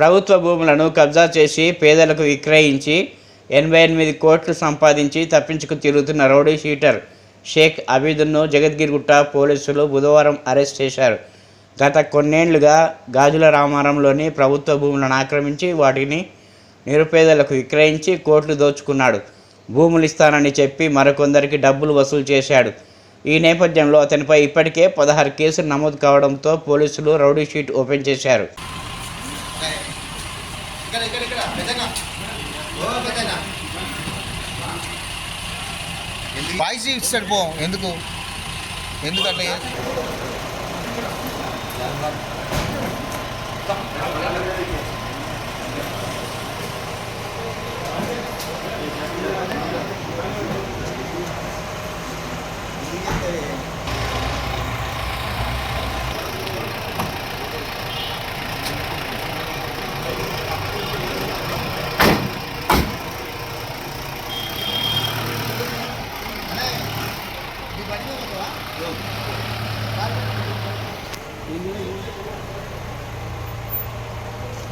ప్రభుత్వ భూములను కబ్జా చేసి పేదలకు విక్రయించి ఎనభై ఎనిమిది కోట్లు సంపాదించి తప్పించుకు తిరుగుతున్న రౌడీ షీటర్ షేక్ అబీదును జగద్గిరిగుట్ట పోలీసులు బుధవారం అరెస్ట్ చేశారు. గత కొన్నేళ్ళుగా గాజుల రామారంలోని ప్రభుత్వ భూములను ఆక్రమించి వాటిని నిరుపేదలకు విక్రయించి కోట్లు దోచుకున్నాడు. భూములు ఇస్తానని చెప్పి మరికొందరికి డబ్బులు వసూలు చేశాడు. ఈ నేపథ్యంలో అతనిపై ఇప్పటికే పదహారు కేసులు నమోదు కావడంతో పోలీసులు రౌడీ షీట్ ఓపెన్ చేశారు. ఇక్కడ ఇక్కడ ఇక్కడ పెద్దగా. ఓ పెద్దగా. వాయిస్ ఇచ్చాడు పో ఎందుకు? ఎందుకంటే ఎన్ని